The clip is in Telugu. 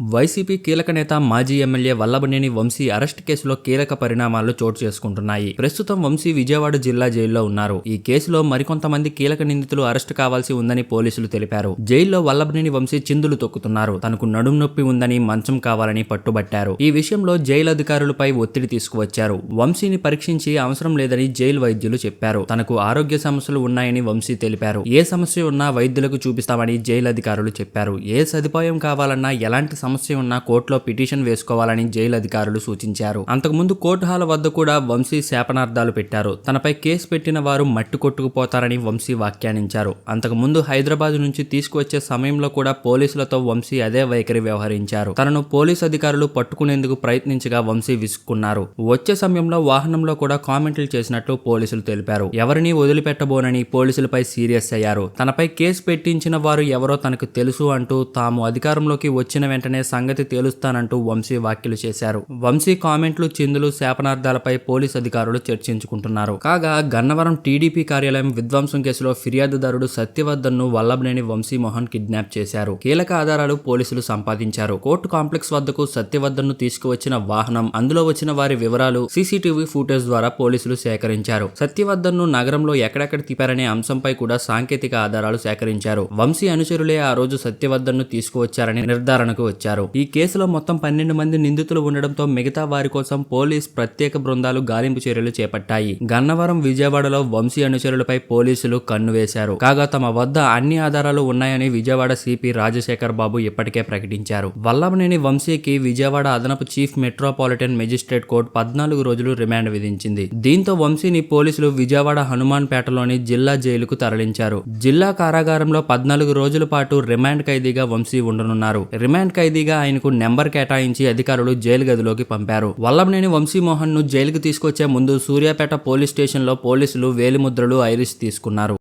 వైసీపీ కీలక నేత మాజీ ఎమ్మెల్యే వల్లభనేని వంశీ అరెస్ట్ కేసులో కీలక పరిణామాలు చోటు చేసుకుంటున్నాయి. ప్రస్తుతం వంశీ విజయవాడ జిల్లా జైల్లో ఉన్నారు. ఈ కేసులో మరికొంతమంది కీలక నిందితులు అరెస్ట్ కావాల్సి ఉందని పోలీసులు తెలిపారు. జైల్లో వల్లభనేని వంశీ చిందులు తొక్కుతున్నారు. తనకు నడుం నొప్పి ఉందని మంచం కావాలని పట్టుబట్టారు. ఈ విషయంలో జైలు అధికారులపై ఒత్తిడి తీసుకువచ్చారు. వంశీని పరీక్షించి అవసరం లేదని జైలు వైద్యులు చెప్పారు. తనకు ఆరోగ్య సమస్యలు ఉన్నాయని వంశీ తెలిపారు. ఏ సమస్య ఉన్నా వైద్యులకు చూపిస్తామని జైలు అధికారులు చెప్పారు. ఏ సదుపాయం కావాలన్నా ఎలాంటి సమస్య ఉన్నా కోర్టులో పిటిషన్ వేసుకోవాలని జైలు అధికారులు సూచించారు. అంతకుముందు కోర్టు హాల్ వద్ద కూడా వంశీ శాపనార్థాలు పెట్టారు. తనపై కేసు పెట్టిన వారు మట్టి కొట్టుకుపోతారని వంశీ వ్యాఖ్యానించారు. అంతకుముందు హైదరాబాద్ నుంచి తీసుకువచ్చే సమయంలో కూడా పోలీసులతో వంశీ అదే వైఖరి వ్యవహరించారు. తనను పోలీసు అధికారులు పట్టుకునేందుకు ప్రయత్నించగా వంశీ విసుక్కున్నారు. వచ్చే సమయంలో వాహనంలో కూడా కామెంట్లు చేసినట్లు పోలీసులు తెలిపారు. ఎవరిని వదిలిపెట్టబోనని పోలీసులపై సీరియస్ అయ్యారు. తనపై కేసు పెట్టించిన వారు ఎవరో తనకు తెలుసు అంటూ తాము అధికారంలోకి వచ్చిన వెంటనే సంగతి తేలుస్తానంటూ వంశీ వ్యాఖ్యలు చేశారు. వంశీ కామెంట్లు చిందులు శాపనార్థాలపై పోలీస్ అధికారులు చర్చించుకుంటున్నారు. కాగా గన్నవరం టీడీపీ కార్యాలయం విధ్వంసం కేసులో ఫిర్యాదుదారుడు సత్యవర్ధన్ను వల్లభనేని వంశీ మోహన్ కిడ్నాప్ చేశారు. కీలక ఆధారాలు పోలీసులు సంపాదించారు. కోర్టు కాంప్లెక్స్ వద్దకు సత్యవర్ధన్ను తీసుకువచ్చిన వాహనం అందులో వచ్చిన వారి వివరాలు సీసీటీవీ ఫుటేజ్ ద్వారా పోలీసులు సేకరించారు. సత్యవర్ధన్ను నగరంలో ఎక్కడెక్కడ తిపారనే అంశంపై కూడా సాంకేతిక ఆధారాలు సేకరించారు. వంశీ అనుచరులే ఆ రోజు సత్యవర్ధన్ను తీసుకువచ్చారని నిర్ధారణకు వచ్చారు. ఈ కేసులో మొత్తం పన్నెండు మంది నిందితులు ఉండడంతో మిగతా వారి కోసం పోలీస్ ప్రత్యేక బృందాలు గాలింపు చర్యలు చేపట్టాయి. గన్నవరం విజయవాడలో వంశీ అనుచరులపై పోలీసులు కన్ను వేశారు. కాగా తమ వద్ద అన్ని ఆధారాలు ఉన్నాయని విజయవాడ సిపి రాజశేఖర్ బాబు ఇప్పటికే ప్రకటించారు. వల్లభనేని వంశీకి విజయవాడ అదనపు చీఫ్ మెట్రోపాలిటన్ మెజిస్ట్రేట్ కోర్టు పద్నాలుగు రోజులు రిమాండ్ విధించింది. దీంతో వంశీని పోలీసులు విజయవాడ హనుమాన్ పేటలోని జిల్లా జైలుకు తరలించారు. జిల్లా కారాగారంలో పద్నాలుగు రోజుల పాటు రిమాండ్ ఖైదీగా వంశీ ఉండనున్నారు. రిమాండ్ ఖైదీ ఖైదీగా ఆయనకు నెంబర్ కేటాయించి అధికారులు జైలు గదిలోకి పంపారు. వల్లభనేని వంశీమోహన్ను జైలుకు తీసుకొచ్చే ముందు సూర్యాపేట పోలీస్ స్టేషన్లో పోలీసులు వేలిముద్రలు ఐరిస్ తీసుకున్నారు.